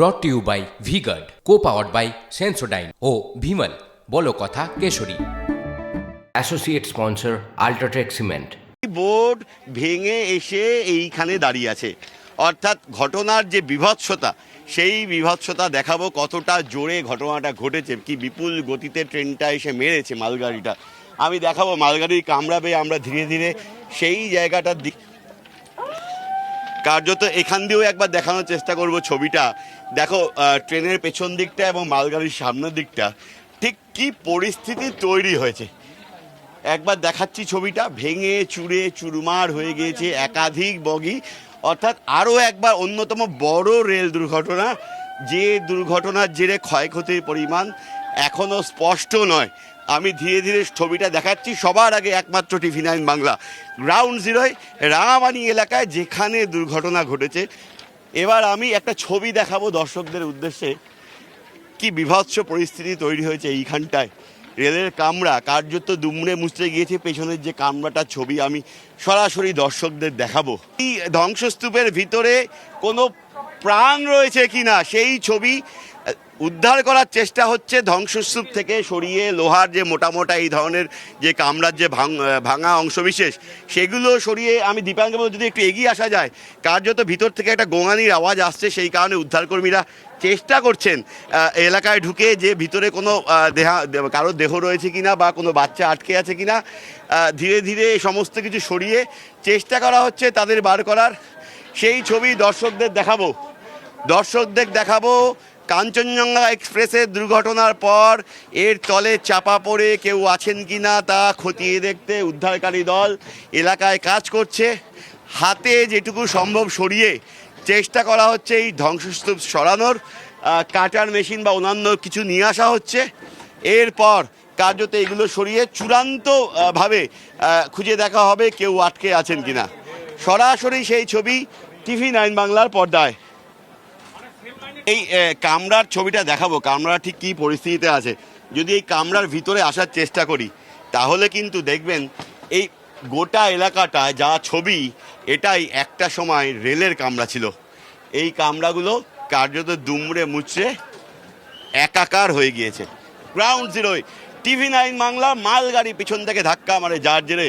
Brought to you by Vguard co powered by Sensodyne ও ভিমল বলো কথা Keshari. Associate sponsor UltraTech cement board ভেঙে এসে এইখানে দাঁড়িয়ে আছে। অর্থাৎ ঘটনার যে বিভৎসতা সেই বিভৎসতা দেখাবো কতটা জোরে ঘটনাটা ঘটেছে কি বিপুল গতিতে ট্রেনটা এসে মেরেছে মালগাড়িটা। আমি দেখাবো মালগাড়ি কামড়াবে আমরা ধীরে ধীরে সেই জায়গাটার দিক কার্যত এখান দিয়েও একবার দেখানোর চেষ্টা করব ছবিটা। দেখো ট্রেনের পেছন দিকটা এবং মালগাড়ির সামনের দিকটা। ঠিক কি পরিস্থিতি তৈরি হয়েছে? একবার দেখাচ্ছি ছবিটা। ভেঙে চুরে চুরমার হয়ে গিয়েছে একাধিক বগি। অর্থাৎ আরও একবার অন্যতম বড় রেল দুর্ঘটনা। যে দুর্ঘটনার জেরে ক্ষয়ক্ষতির পরিমাণ এখনও স্পষ্ট নয়। আমি ধীরে ধীরে ছবিটা দেখাচ্ছি। সবার আগে একমাত্র টিভি নাইন বাংলা। গ্রাউন্ড জিরোয়, রাঙামানি এলাকায় যেখানে দুর্ঘটনা ঘটেছে, এবার আমি একটা ছবি দেখাবো দর্শকদের উদ্দেশ্যে। কি বিভৎস পরিস্থিতি তৈরি হয়েছে এইখানটায়। রেলের কামরা কার্যত দুমড়ে মুচড়ে গিয়েছে, পেছনের যে কামরাটার ছবি আমি সরাসরি দর্শকদের দেখাবো। এই ধ্বংসস্তূপের ভিতরে কোনো প্রাণ রয়েছে কিনা, সেই ছবি উদ্ধার করার চেষ্টা হচ্ছে ধ্বংসস্তূপ থেকে সরিয়ে লোহার যে মোটা মোটা এই ধরনের যে কামরার যে ভাঙ অংশবিশেষ, সেগুলো সরিয়ে আমি বলব যদি একটু এগিয়ে আসা যায়, কার্যত ভিতর থেকে একটা গোঙানির আওয়াজ আসছে, সেই কারণে উদ্ধারকর্মীরা চেষ্টা করছেন এলাকায় ঢুকে যে ভিতরে কোনো দেহা, কারোর দেহ রয়েছে কিনা বা কোনো বাচ্চা আটকে আছে কিনা ধীরে ধীরে সমস্ত কিছু সরিয়ে চেষ্টা করা হচ্ছে তাদের বার করার। সেই ছবি দর্শকদের দেখাবো। দর্শকদের দেখাবো কাঞ্চনজঙ্ঘা এক্সপ্রেসের দুর্ঘটনার পর এর তলে চাপা পড়ে কেউ আছেন কি না তা খতিয়ে দেখতে উদ্ধারকারী দল এলাকায় কাজ করছে। হাতে যেটুকু সম্ভব সরিয়ে চেষ্টা করা হচ্ছে এই ধ্বংসস্তূপ সরানোর। কাটার মেশিন বা অন্যান্য কিছু নিয়ে আসা হচ্ছে। এরপর কার্যত এগুলো সরিয়ে চূড়ান্ত আহ, ভাবে আহ, খুঁজে দেখা হবে কেউ আটকে আছেন কিনা। সরাসরি সেই ছবি টিভি নাইন বাংলার পর্দায়। এই কামরার ছবিটা দেখাবো। কামরা ঠিক কী পরিস্থিতিতে আছে। যদি এই কামরার ভিতরে আসার চেষ্টা করি, তাহলে কিন্তু দেখবেন এই গোটা এলাকাটায় যা ছবি, এটাই একটা সময় রেলের কামরা ছিল। এই কামরাগুলো কার্যত দুমড়ে মুচড়ে একাকার হয়ে গিয়েছে। গ্রাউন্ড জিরোয় টিভি নাইন বাংলা মালগাড়ি পিছন থেকে ধাক্কা মারে, যার জেরে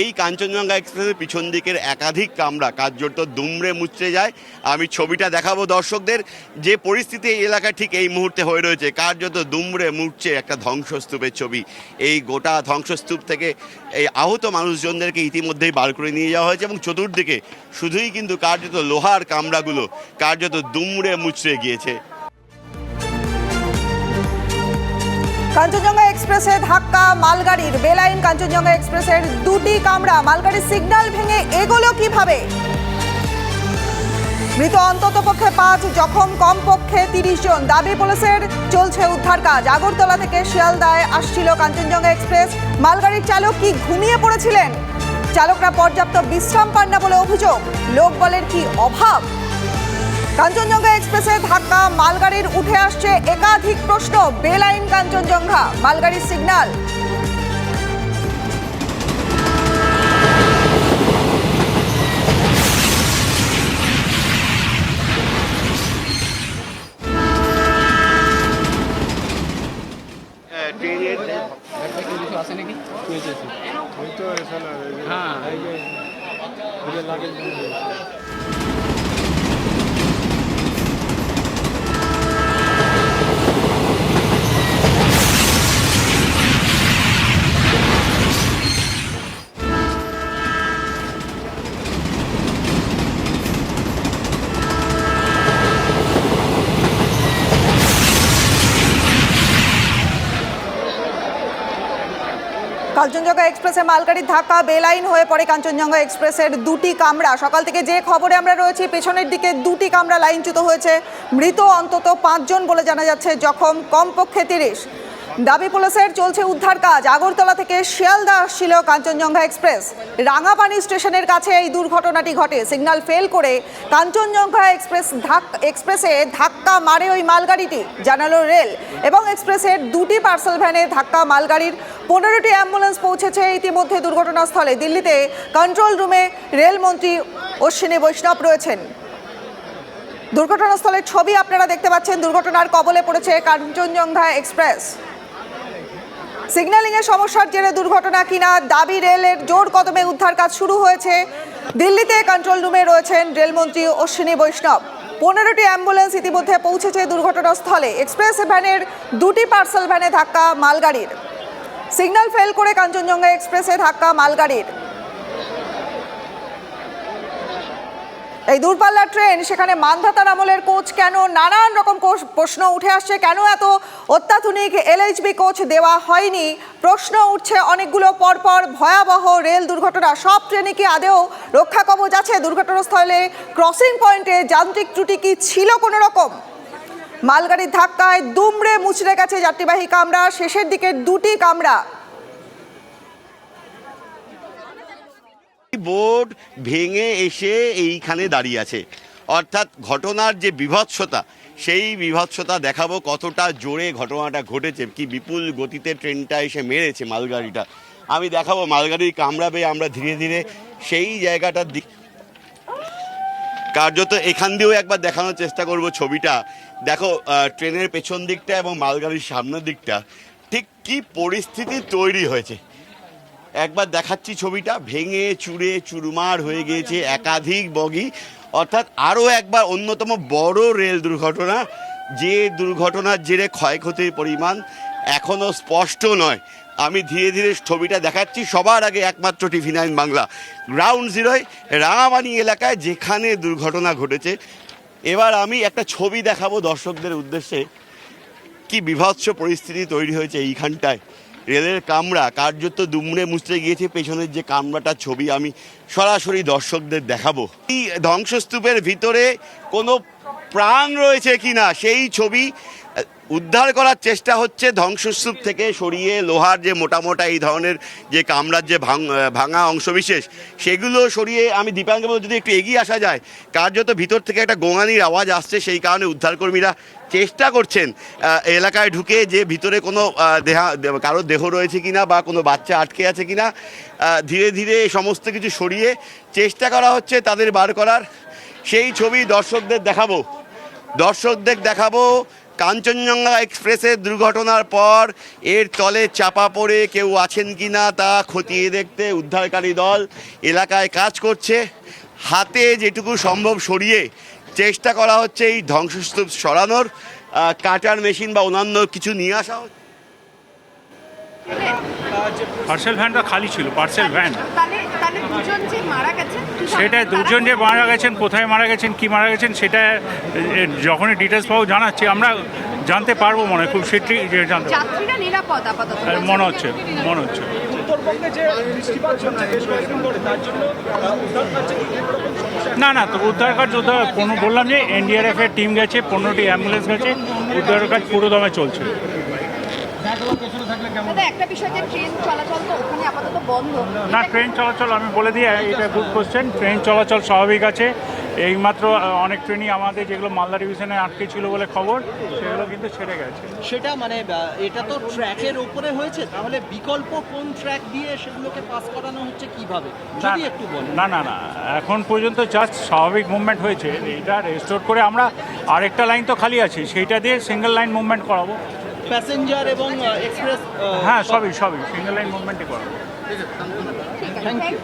এই কাঞ্চনজঙ্ঘা এক্সপ্রেসের পিছন দিকের একাধিক কামরা কার্যত দুমড়ে মুচড়ে যায়। আমি ছবিটা দেখাবো দর্শকদের। যে পরিস্থিতি এই এলাকায় ঠিক এই মুহূর্তে হয়ে রয়েছে কার্যত দুমড়ে মুচড়ে একটা ধ্বংসস্তূপের ছবি। এই গোটা ধ্বংসস্তূপ থেকে এই আহত মানুষজনদেরকে ইতিমধ্যেই বার করে নিয়ে যাওয়া হয়েছে এবং চতুর্দিকে শুধুই কিন্তু কার্যত লোহার কামরাগুলো কার্যত দুমড়ে মুচড়ে গিয়েছে। কাঞ্চনজঙ্ঘা এক্সপ্রেসে ধাক্কা, মালগাড়ির বেলাইন, কাঞ্চনজঙ্ঘা এক্সপ্রেসের দুটি কামরা, মালগাড়ির সিগন্যাল ভেঙে এগোলো কীভাবে? মৃত অন্তত পক্ষে পাঁচ, জখম কমপক্ষে তিরিশ জন। দাবি পুলিশের, চলছে উদ্ধার কাজ। আগরতলা থেকে শিয়ালদায় আসছিল কাঞ্চনজঙ্ঘা এক্সপ্রেস। মালগাড়ির চালক কি ঘুমিয়ে পড়েছিলেন? চালকরা পর্যাপ্ত বিশ্রাম পান না বলে অভিযোগ। লোকবলের কি অভাব? কাঞ্চনজঙ্ঘা এক্সপ্রেসে ধাক্কা মালগাড়ির উঠে আসছে একাধিক প্রশ্ন বেলাইন কাঞ্চনজঙ্ঘা মালগাড়ির সিগন্যাল ট্রেনের কাঞ্চনজঙ্ঘা এক্সপ্রেসে মালগাড়ির ধাক্কা, বেলাইন হয়ে পড়ে কাঞ্চনজঙ্ঘা এক্সপ্রেসের দুটি কামরা। সকাল থেকে যে খবরে আমরা রয়েছি, পেছনের দিকে দুটি কামরা লাইনচ্যুত হয়েছে। মৃত অন্তত পাঁচজন বলে জানা যাচ্ছে, জখম কমপক্ষে তিরিশ। দাবি পুলিশের চলছে উদ্ধার কাজ। আগরতলা থেকে শিয়ালদা আসছিল কাঞ্চনজঙ্ঘা এক্সপ্রেস। রাঙাপানি স্টেশনের কাছে এই দুর্ঘটনাটি ঘটে। সিগন্যাল ফেল করে কাঞ্চনজঙ্ঘা এক্সপ্রেস ধাক এক্সপ্রেসে ধাক্কা মারে ওই মালগাড়িটি, জানালো রেল। এবং এক্সপ্রেসের দুটি পার্সেল ভ্যানে ধাক্কা মালগাড়ির পনেরোটি অ্যাম্বুলেন্স পৌঁছেছে। ইতিমধ্যে দুর্ঘটনাস্থলে দিল্লিতে কন্ট্রোল রুমে রেলমন্ত্রী অশ্বিনী বৈষ্ণব রয়েছেন। দুর্ঘটনাস্থলের ছবি আপনারা দেখতে পাচ্ছেন। দুর্ঘটনার কবলে পড়েছে কাঞ্চনজঙ্ঘা এক্সপ্রেস। সিগন্যালিং এর সমস্যার জেরে দুর্ঘটনা কিনা, দাবি রেলের জোর কদমে উদ্ধার কাজ শুরু হয়েছে। দিল্লিতে কন্ট্রোল রুমে রয়েছেন রেলমন্ত্রী অশ্বিনী বৈষ্ণব। পনেরোটি অ্যাম্বুলেন্স ইতিমধ্যে পৌঁছেছে দুর্ঘটনাস্থলে। এক্সপ্রেস ভ্যানের দুটি পার্সেল ভ্যানে ধাক্কা মালগাড়ির। সিগন্যাল ফেল করে কাঞ্চনজঙ্ঘা এক্সপ্রেসে ধাক্কা মালগাড়ির। এই দূরপাল্লার ট্রেন, সেখানে মানধাতার আমলের কোচ কেন? নানান রকম প্রশ্ন উঠে আসছে, কেন এত অত্যাধুনিক এলএইচবি কোচ দেওয়া হয়নি? প্রশ্ন উঠছে অনেকগুলো, পরপর ভয়াবহ রেল দুর্ঘটনা। সব ট্রেনে কি আদেও রক্ষা কবচ আছে? দুর্ঘটনাস্থলে ক্রসিং পয়েন্টে যান্ত্রিক ত্রুটি কি ছিল কোনো রকম মালগাড়ির ধাক্কায় দুমড়ে মুচড়ে গেছে যাত্রীবাহী কামরা, শেষের দিকে দুটি কামরা। বোর্ড ভেঙে এসে এইখানে দাঁড়িয়ে আছে। অর্থাৎ ঘটনার যে বিভৎসতা, সেই বিভৎসতা দেখাবো কতটা জোরে ঘটনাটা ঘটেছে, কি বিপুল গতিতে ট্রেনটা এসে মেরেছে মালগাড়িটা। আমি দেখাবো মালগাড়ি কামড়াবে আমরা ধীরে ধীরে সেই জায়গাটার দিক। কার্যত এখান দিয়েও একবার দেখানোর চেষ্টা করব ছবিটা। দেখো ট্রেনের পেছন দিকটা এবং মালগাড়ির সামনের দিকটা, ঠিক কি পরিস্থিতি তৈরি হয়েছে। একবার দেখাচ্ছি ছবিটা। ভেঙে চুরে চুরমার হয়ে গিয়েছে একাধিক বগি। অর্থাৎ আরও একবার অন্যতম বড় রেল দুর্ঘটনা। যে দুর্ঘটনার জেরে ক্ষয়ক্ষতির পরিমাণ এখনও স্পষ্ট নয়। আমি ধীরে ধীরে ছবিটা দেখাচ্ছি। সবার আগে একমাত্র টিভি নাইন বাংলা। গ্রাউন্ড জিরোয়, রাঙামানি এলাকায় যেখানে দুর্ঘটনা ঘটেছে। এবার আমি একটা ছবি দেখাবো দর্শকদের উদ্দেশ্যে। কি বিভৎস পরিস্থিতি তৈরি হয়েছে এইখানটায়। রেলের কামরা, কার্যত দুমড়ে মুচড়ে গিয়েছে, পেছনের যে কামরাটার ছবি আমি সরাসরি দর্শকদের দেখাবো। এই ধ্বংসস্তূপের ভিতরে কোনো প্রাণ রয়েছে কিনা, সেই ছবি উদ্ধার করার চেষ্টা হচ্ছে ধ্বংসস্তূপ থেকে সরিয়ে লোহার যে মোটা মোটা এই ধরনের যে কামরার যে ভাঙ- অংশবিশেষ, সেগুলো সরিয়ে আমি বলব যদি একটু এগিয়ে আসা যায়, কার্যত ভিতর থেকে একটা গোঙানির আওয়াজ আসছে, সেই কারণে উদ্ধারকর্মীরা চেষ্টা করছেন এলাকায় ঢুকে যে ভিতরে কোনো দেহা কারোর দেহ রয়েছে কিনা বা কোনো বাচ্চা আটকে আছে কিনা ধীরে ধীরে সমস্ত কিছু সরিয়ে চেষ্টা করা হচ্ছে তাদের বার করার। সেই ছবি দর্শকদের দেখাবো। দর্শকদের দেখাবো কাঞ্চনজঙ্ঘা এক্সপ্রেসের দুর্ঘটনার পর এর তলে চাপা পড়ে কেউ আছেন কি না তা খতিয়ে দেখতে উদ্ধারকারী দল এলাকায় কাজ করছে। হাতে যেটুকু সম্ভব সরিয়ে চেষ্টা করা হচ্ছে এই ধ্বংসস্তূপ সরানোর। কাটার মেশিন বা অন্যান্য কিছু নিয়ে আসা হচ্ছে। পার্সেল ভ্যানটা খালি ছিল পার্সেল ভ্যান। তাহলে তাহলে দুজন যে মারা গেছেন সেটা দুজন যে মারা গেছেন কোথায় মারা গেছেন কি মারা গেছেন সেটা যখনই ডিটেলস পাবো জানাচ্ছি। আমরা জানতে পারব মনে হয় খুব শীঘ্রই জানতে মনে হচ্ছে মনে হচ্ছে। না না তো উদ্ধার কাজ উদ্ধার কোনো বললাম যে এনডিআরএফ এর টিম গেছে পনেরোটি অ্যাম্বুলেন্স গেছে উদ্ধার কাজ পুরো দমে চলছে। দাদা একটা বিষয় যে ট্রেন চলাচল তো ওখানে আপাতত বন্ধ। না ট্রেন চলাচল আমি বলে দিই এটা গুড কোশ্চেন ট্রেন চলাচল স্বাভাবিক আছে। এইমাত্র অনেক ট্রেনই আমাদের যেগুলো মালদা ডিভিশনে আটকে ছিল বলে খবর সেগুলো কিন্তু ছেড়ে গেছে। সেটা মানে এটা তো ট্র্যাকের উপরে হয়েছে তাহলে বিকল্প কোন ট্র্যাক দিয়ে সেগুলোকে পাস করানো হচ্ছে কীভাবে? যদি একটু বলেন। না না না এখন পর্যন্ত জাস্ট স্বাভাবিক মুভমেন্ট হয়েছে। এটা রেস্টোর করে আমরা আরেকটা লাইন তো খালি আছে সেইটা দিয়ে সিঙ্গেল লাইন মুভমেন্ট করাবো। প্যাসেঞ্জার এবং এক্সপ্রেস হ্যাঁ সবই সবই। সিঙ্গেল লাইন মুভমেন্টই করাবো থ্যাংক ইউ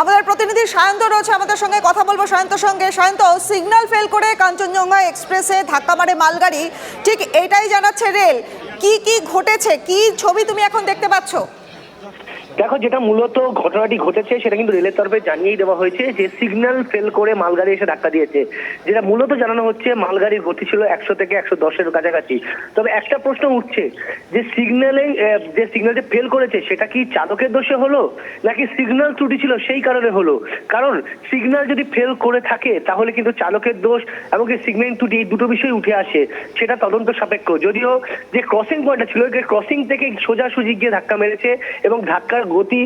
আমাদের প্রতিনিধি সায়ন্ত রয়েছে আমাদের সঙ্গে কথা বলব সায়ন্তর সঙ্গে। সায়ন্ত সিগন্যাল ফেল করে কাঞ্চনজঙ্ঘা এক্সপ্রেসে ধাক্কা মারে মালগাড়ি। ঠিক এটাই জানাচ্ছে রেল কি কি ঘটেছে? কি ছবি তুমি এখন দেখতে পাচ্ছ? দেখো, যেটা মূলত ঘটনাটি ঘটেছে, সেটা কিন্তু রেলের তরফে জানিয়েই দেওয়া হয়েছে যে সিগন্যাল ফেল করে মালগাড়ি এসে ধাক্কা দিয়েছে। যেটা মূলত জানানো হচ্ছে, মালগাড়ির গতি ছিল একশো থেকে একশো দশের কাছাকাছি। তবে একটা প্রশ্ন উঠছে, যে সিগন্যালে যে সিগন্যালটা ফেল করেছে, সেটা কি চালকের দোষে হলো, নাকি সিগন্যাল ত্রুটি ছিল সেই কারণে হলো? কারণ সিগন্যাল যদি ফেল করে থাকে, তাহলে কিন্তু চালকের দোষ এমনকি সিগন্যাল ত্রুটি এই দুটো বিষয় উঠে আসে, সেটা তদন্ত সাপেক্ষ। যদিও যে ক্রসিং পয়েন্টটা ছিল ক্রসিং থেকে সোজাসুজি গিয়ে ধাক্কা মেরেছে এবং ধাক্কার গতি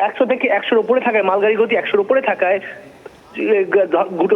একশো থেকে একশোর উপরে থাকায় মালগাড়ি গতি একশোর উপরে থাকায়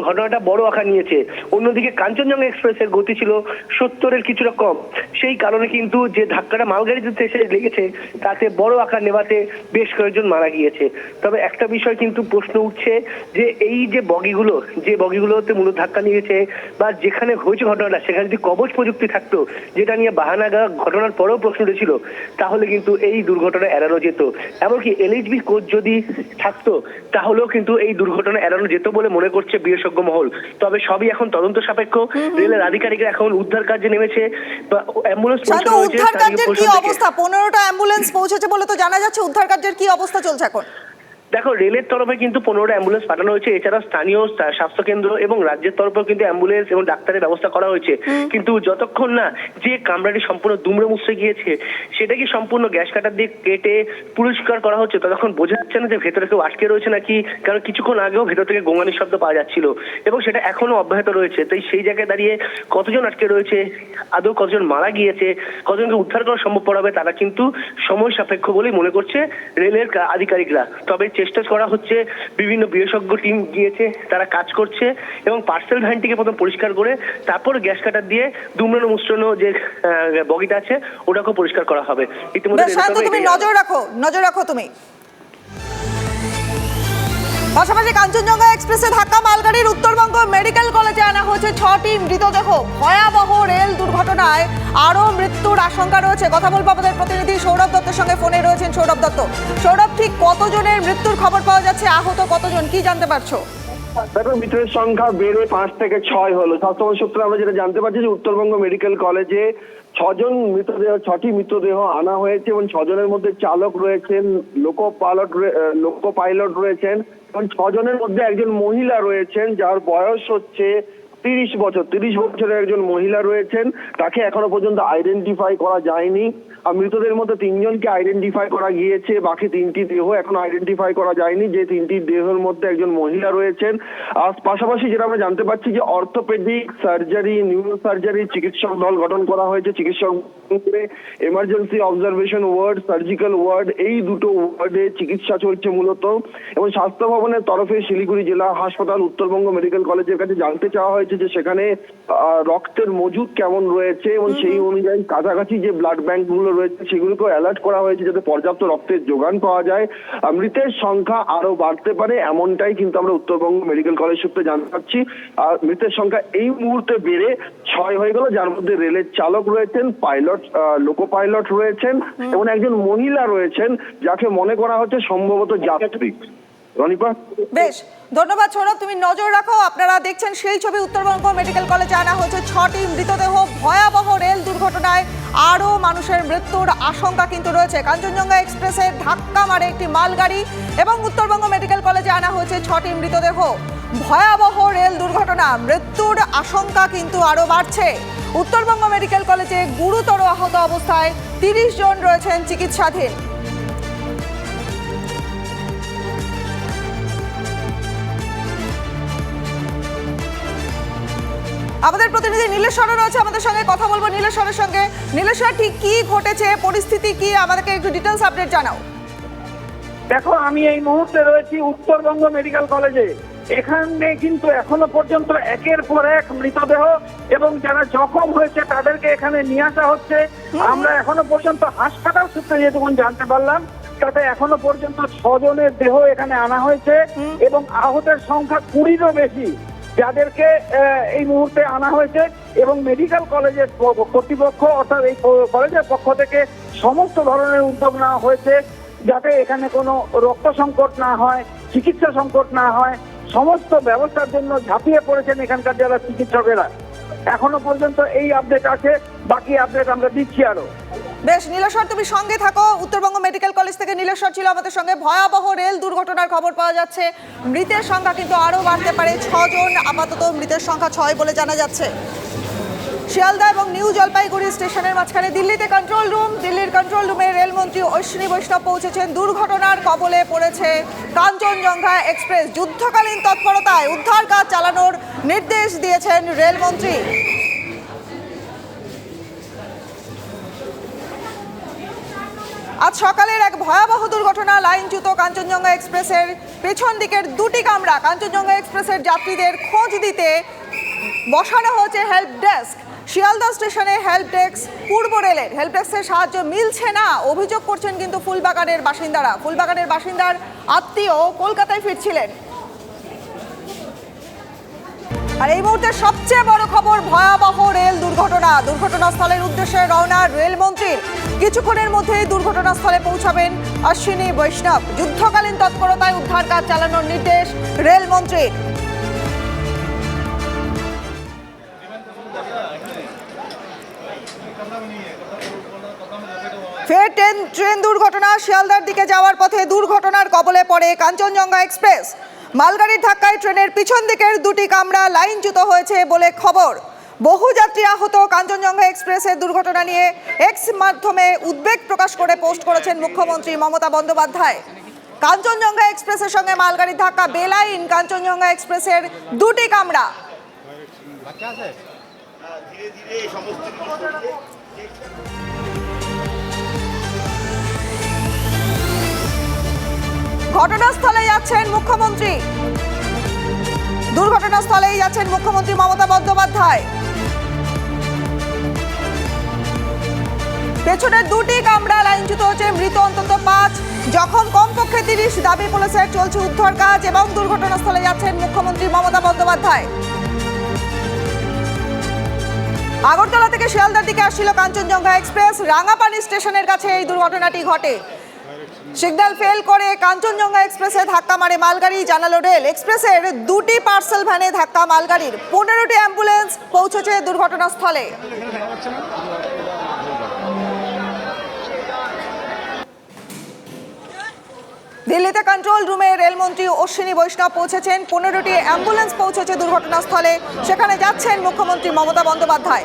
ঘটনাটা বড় আকার নিয়েছে। অন্যদিকে কাঞ্চনজঙ্ঘা এক্সপ্রেসের গতি ছিল সত্তরের কিছুটা কম। সেই কারণে কিন্তু যে ধাক্কাটা মালগাড়িতে এসে লেগেছে, তাতে বড় আকার নেভাতে বেশ কয়েকজন মারা গিয়েছে। তবে একটা বিষয় কিন্তু প্রশ্ন উঠছে যে, এই যে বগিগুলো, যে বগিগুলোতে মূলত ধাক্কা নিয়েছে বা যেখানে হয়েছে ঘটনাটা, সেখানে যদি কবচ প্রযুক্তি থাকতো, যেটা নিয়ে বাহানাগা ঘটনার পরেও প্রশ্ন উঠেছিল, তাহলে কিন্তু এই দুর্ঘটনা এড়ানো যেত। এমনকি এলএইচবি কোচ যদি থাকতো, তাহলেও কিন্তু এই দুর্ঘটনা এড়ানো যেত বলে মনে করছে বিশেষজ্ঞ মহল। তবে সবই এখন তদন্ত সাপেক্ষ। রেলের আধিকারিকরা এখন উদ্ধার কার্যে নেমেছে। অ্যাম্বুলেন্স পৌঁছানো হয়েছে উদ্ধার কার্যের কি অবস্থা? পনেরোটা অ্যাম্বুলেন্স পৌঁছেছে বলে তো জানা যাচ্ছে উদ্ধার কার্যের কি অবস্থা চলছে এখন? দেখো রেলের তরফে কিন্তু পনেরোটা অ্যাম্বুলেন্স পাঠানো হয়েছে। এছাড়া স্থানীয় স্বাস্থ্য কেন্দ্র এবং রাজ্যের তরফেও কিন্তু অ্যাম্বুলেন্স এবং ডাক্তারের ব্যবস্থা করা হয়েছে। কিন্তু যতক্ষণ না যে কামরাটি সম্পূর্ণ দুমড়ে মুচড়ে গিয়েছে সেটা কি সম্পূর্ণ গ্যাস কাটার দিয়ে কেটে পরিষ্কার করা হচ্ছে? ততক্ষণ বোঝা যাচ্ছে না যে ভেতরে কেউ আটকে রয়েছে নাকি কারণ কিছুক্ষণ আগেও ভেতর থেকে গোঙানির শব্দ পাওয়া যাচ্ছিল এবং সেটা এখনও অব্যাহত রয়েছে। তাই সেই জায়গায় দাঁড়িয়ে কতজন আটকে রয়েছে আদৌ কতজন মারা গিয়েছে কতজনকে উদ্ধার করা সম্ভব হবে তারা কিন্তু সময় সাপেক্ষ বলেই মনে করছে রেলের আধিকারিকরা। তবে চেষ্টা করা হচ্ছে বিভিন্ন বিশেষজ্ঞ টিম গিয়েছে তারা কাজ করছে এবং পার্সেল ভ্যানটিকে প্রথম পরিষ্কার করে তারপর গ্যাস কাটার দিয়ে দুমড়ানো মুচড়ানো যে বগিটা আছে ওটাকেও পরিষ্কার করা হবে। ইতিমধ্যে তুমি নজর রাখো নজর রাখো তুমি। পাশাপাশি কাঞ্চনজঙ্ঘা এক্সপ্রেসে ধাক্কা, মালগাড়ির উত্তরবঙ্গ মেডিকেল কলেজে আনা হয়েছে ছটি মৃতদেহ। ভয়াবহ রেল দুর্ঘটনায় আরও মৃত্যুর আশঙ্কা রয়েছে। কথা বলব আমাদের প্রতিনিধি সৌরভ দত্তের সঙ্গে। ফোনে রয়েছেন সৌরভ দত্ত। সৌরভ, ঠিক কতজনের মৃত্যুর খবর পাওয়া যাচ্ছে? আহত কতজন? কি জানতে পারছ? দেখো, মৃতের সংখ্যা বেড়ে পাঁচ থেকে ছয় হলো। স্বাস্থ্য সূত্রে আমরা যেটা জানতে পারছি যে উত্তরবঙ্গ মেডিকেল কলেজে ছজন মৃতদেহ, ছটি মৃতদেহ আনা হয়েছে এবং ছজনের মধ্যে চালক রয়েছেন লোকো পাইলট লোকো পাইলট রয়েছেন এবং ছজনের মধ্যে একজন মহিলা রয়েছেন যার বয়স হচ্ছে তিরিশ বছর, তিরিশ বছরের একজন মহিলা রয়েছেন, তাকে এখনও পর্যন্ত আইডেন্টিফাই করা যায়নি। আর মৃতদের মধ্যে তিনজনকে আইডেন্টিফাই করা গিয়েছে, বাকি তিনটি দেহ এখন আইডেন্টিফাই করা যায়নি, যে তিনটি দেহের মধ্যে একজন মহিলা রয়েছেন। আর পাশাপাশি যেটা আমরা জানতে পারছি যে অর্থোপেডিক সার্জারি নিউরো সার্জারি চিকিৎসক দল গঠন করা হয়েছে, চিকিৎসক emergency observation ward surgical ward এই দুটো ওয়ার্ডে চিকিৎসা চলছে মূলত। এবং স্বাস্থ্য ভবনের তরফে শিলিগুড়ি জেলা হাসপাতাল, উত্তরবঙ্গ মেডিকেল কলেজের কাছে জানতে চাওয়া হয়েছে যে সেখানে রক্তের মজুদ কেমন রয়েছে এবং সেই অনুযায়ী কাছাকাছি যে ব্লাড ব্যাংকগুলো রয়েছে সেগুলোকে অ্যালার্ট করা হয়েছে যাতে পর্যাপ্ত রক্তের যোগান পাওয়া যায়। মৃতের সংখ্যা আরও বাড়তে পারে এমনটাই কিন্তু আমরা উত্তরবঙ্গ মেডিকেল কলেজ সূত্রে জানতে পারছি। আর মৃতের সংখ্যা এই মুহূর্তে বেড়ে ছয় হয়ে গেল যার মধ্যে রেলের চালক রয়েছেন পাইলট লোকো পাইলট রয়েছেন এবং একজন মহিলা রয়েছেন যাকে মনে করা হচ্ছে সম্ভবত যাত্রী। বেশ, ধন্যবাদ সৌরভ, তুমি নজর রাখো। আপনারা দেখছেন সেই ছবি, উত্তরবঙ্গ মেডিকেল কলেজে আনা হয়েছে ছটি মৃতদেহ। ভয়াবহ রেল দুর্ঘটনায় আরও মানুষের মৃত্যুর আশঙ্কা কিন্তু রয়েছে। কাঞ্চনজঙ্ঘা এক্সপ্রেসে ধাক্কা মারে একটি মালগাড়ি এবং উত্তরবঙ্গ মেডিকেল কলেজে আনা হয়েছে ছটি মৃতদেহ। ভয়াবহ রেল দুর্ঘটনা, মৃত্যুর আশঙ্কা কিন্তু আরও বাড়ছে। উত্তরবঙ্গ মেডিকেল কলেজে গুরুতর আহত অবস্থায় তিরিশ জন রয়েছেন চিকিৎসাধীন। আমাদের প্রতিনিধি নীলেশ্বরও রয়েছে আমাদের সঙ্গে কথা বলব নীলেশ্বরের সঙ্গে। নীলেশ্বর ঠিক কি ঘটেছে? পরিস্থিতি কি? আমাদেরকে একটু ডিটেলস আপডেট জানাও। দেখো আমি এই মুহূর্তে রয়েছি উত্তরবঙ্গ মেডিকেল কলেজে। এখানে কিন্তু এখনও পর্যন্ত একের পর এক মৃতদেহ এবং যারা জখম হয়েছে তাদেরকে এখানে নিয়ে আসা হচ্ছে। আমরা এখনও পর্যন্ত হাসপাতাল সূত্রে যেটুকু জানতে পারলাম তাতে এখনও পর্যন্ত ছজনের দেহ এখানে আনা হয়েছে এবং আহতের সংখ্যা কুড়িরও বেশি। যাদেরকে এই মুহূর্তে আনা হয়েছে এবং মেডিকেল কলেজের কর্তৃপক্ষ অর্থাৎ এই কলেজের পক্ষ থেকে সমস্ত ধরনের উদ্যোগ নেওয়া হয়েছে যাতে এখানে কোনো রক্ত সংকট না হয়, চিকিৎসা সংকট না হয়, সমস্ত ব্যবস্থার জন্য ঝাঁপিয়ে পড়েছেন এখানকার যারা চিকিৎসকেরা। এখনও পর্যন্ত এই আপডেট আছে, বাকি আপডেট আমরা দিচ্ছি আরও। বেশ নীলেশ্বর তুমি সঙ্গে থাকো। উত্তরবঙ্গ মেডিকেল কলেজ থেকে নীলেশ্বর ছিল আমাদের সঙ্গে। ভয়াবহ রেল দুর্ঘটনার খবর পাওয়া যাচ্ছে। মৃতের সংখ্যা কিন্তু আরও বাড়তে পারে। ছজন আপাতত মৃতের সংখ্যা ছয় বলে জানা যাচ্ছে। শিয়ালদা এবং নিউ জলপাইগুড়ি স্টেশনের মাঝখানে দিল্লিতে কন্ট্রোল রুম দিল্লির কন্ট্রোল রুমে রেলমন্ত্রী অশ্বিনী বৈষ্ণব পৌঁছেছেন। দুর্ঘটনার কবলে পড়েছে কাঞ্চনজঙ্ঘা এক্সপ্রেস। যুদ্ধকালীন তৎপরতায় উদ্ধার কাজ চালানোর নির্দেশ দিয়েছেন রেলমন্ত্রী। আজ সকালের এক ভয়াবহ দুর্ঘটনা, লাইনচ্যুত কাঞ্চনজঙ্ঘা এক্সপ্রেসের পেছন দিকের দুটি কামরা। কাঞ্চনজঙ্ঘা এক্সপ্রেসের যাত্রীদের খোঁজ দিতে বসানো হয়েছে হেল্প ডেস্ক। শিয়ালদা স্টেশনে হেল্প ডেস্ক পূর্ব রেলের। হেল্প ডেস্কের সাহায্য মিলছে না, অভিযোগ করছেন কিন্তু ফুলবাগানের বাসিন্দারা। ফুলবাগানের বাসিন্দার আত্মীয় কলকাতায় ফিরছিলেন। আর এই মুহূর্তে সবচেয়ে বড় খবর, ভয়াবহ রেল দুর্ঘটনা। দুর্ঘটনাস্থলের উদ্দেশ্যে রওনা রেলমন্ত্রীর কিছুক্ষণের মধ্যেই দুর্ঘটনাস্থলে পৌঁছাবেন অশ্বিনী বৈষ্ণব। যুদ্ধকালীন তৎপরতায় উদ্ধার কাজ চালানোর নির্দেশ রেলমন্ত্রীর ফের ট্রেন ট্রেন দুর্ঘটনা। শিয়ালদার দিকে যাওয়ার পথে দুর্ঘটনার কবলে পড়ে কাঞ্চনজঙ্ঘা এক্সপ্রেস। মালগাড়ির ধাক্কায় ট্রেনের পিছন দিকের দুটি কামরা লাইনচ্যুত হয়েছে বলে খবর। বহু যাত্রী আহত কাঞ্চনজঙ্ঘা এক্সপ্রেসের দুর্ঘটনা নিয়ে এক্স মাধ্যমে উদ্বেগ প্রকাশ করে পোস্ট করেছেন মুখ্যমন্ত্রী মমতা বন্দ্যোপাধ্যায়। কাঞ্চনজঙ্ঘা এক্সপ্রেসের সঙ্গে মালগাড়ির ধাক্কা বেলাইন কাঞ্চনজঙ্ঘা এক্সপ্রেসের দুটি কামরা। ধীরে ধীরে ঘটনাস্থলে যাচ্ছেন মুখ্যমন্ত্রী। দুর্ঘটনাস্থলেই যাচ্ছেন মুখ্যমন্ত্রী মমতা বন্দ্যোপাধ্যায়। পেছনের দুটি কামরা লাইনচ্যুত হচ্ছে, মৃত অন্তত পাঁচ, জখম কমপক্ষে তিরিশ, দাবি পুলিশের, চলছে উদ্ধার কাজ এবং দুর্ঘটনাস্থলে যাচ্ছেন মুখ্যমন্ত্রী মমতা বন্দ্যোপাধ্যায়। আগরতলা থেকে শিয়ালদার দিকে আসছিল কাঞ্চনজঙ্ঘা এক্সপ্রেস, রাঙাপানি স্টেশনের কাছে এই দুর্ঘটনাটি ঘটে। সিগন্যাল ফেল করে কাঞ্চনজঙ্ঘা এক্সপ্রেসে ধাক্কা মারে মালগাড়ি, জানালো রেল। এক্সপ্রেসের দুটি পার্সেল ভ্যানে ধাক্কা মালগাড়ির। পনেরোটি অ্যাম্বুলেন্স পৌঁছেছে দুর্ঘটনাস্থলে। দিল্লিতে কন্ট্রোল রুমে রেলমন্ত্রী অশ্বিনী বৈষ্ণব পৌঁছেছেন। পনেরোটি অ্যাম্বুলেন্স পৌঁছেছে দুর্ঘটনাস্থলে। সেখানে যাচ্ছেন মুখ্যমন্ত্রী Mamata Bandyopadhyay.